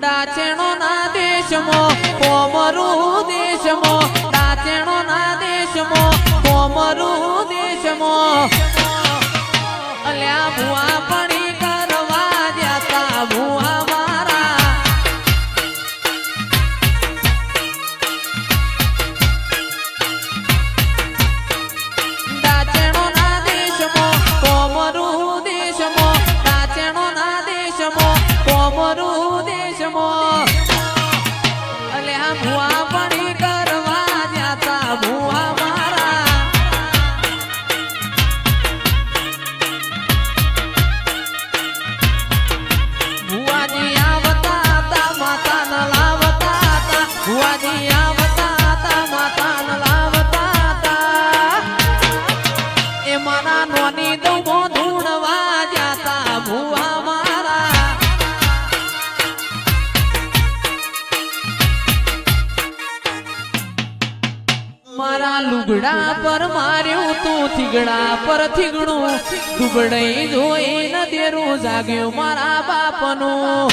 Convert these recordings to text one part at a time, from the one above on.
ડાચેણો ના દેશમો, કોમરુ દેશમો, ડાચેણો ના દેશમો, કોમરુ દેશમો. અલ્યા ભુઆ પડી કરવા જતા ભુઆ મારા. ડાચેણો ના દેશમો, કોમરુ દેશમો મારા લુગડા પર માર્યું તું થીગડા પર થીગડું દુબડઈ જોઈ ન દેરું જાગ્યું મારા બાપનું.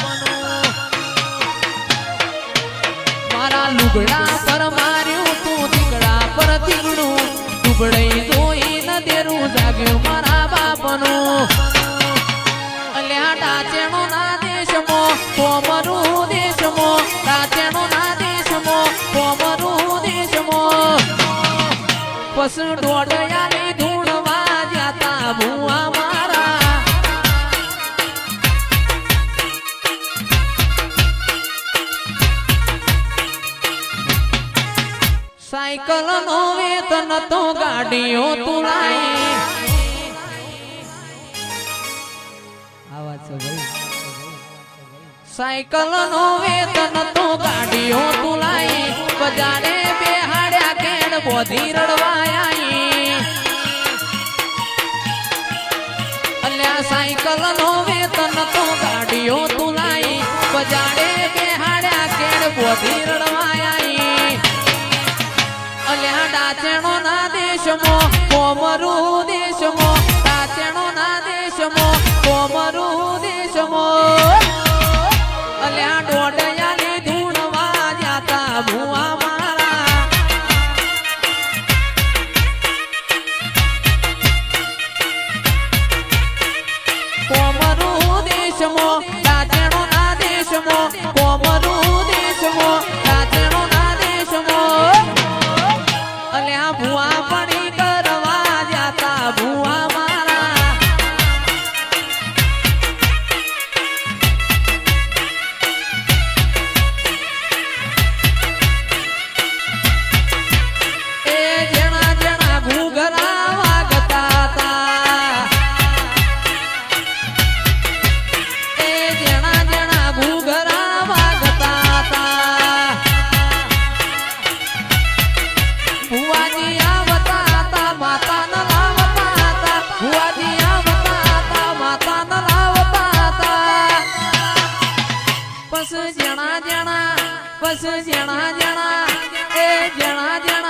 મારા લુગડા પર માર્યું તું થીગડા પર થીગડું દુબડઈ જોઈ ન દેરું જાગ્યું મારા બાપનું. પશુ ડોડયાની ધૂણવા જતા ભૂઆ મારા. સાયકલ નો વેતન તો ગાડીઓ તુલાઈ આવાજ છે ભાઈ. સાયકલ નો વેતન તો ગાડીઓ તુલાઈ બજારે બેહાડ્યા કેડ બોધી રડવાયા. અલ્યા સાયકલ નો વેતન તો ગાડીઓ તુલાઈ બજાડે કે હાડ્યા કેડ બોધી રડવાયા અલ્યા ડાચણો ના દેશમો દેશમો ડાચેણો પશુ જણા જણા એ જણા જણા.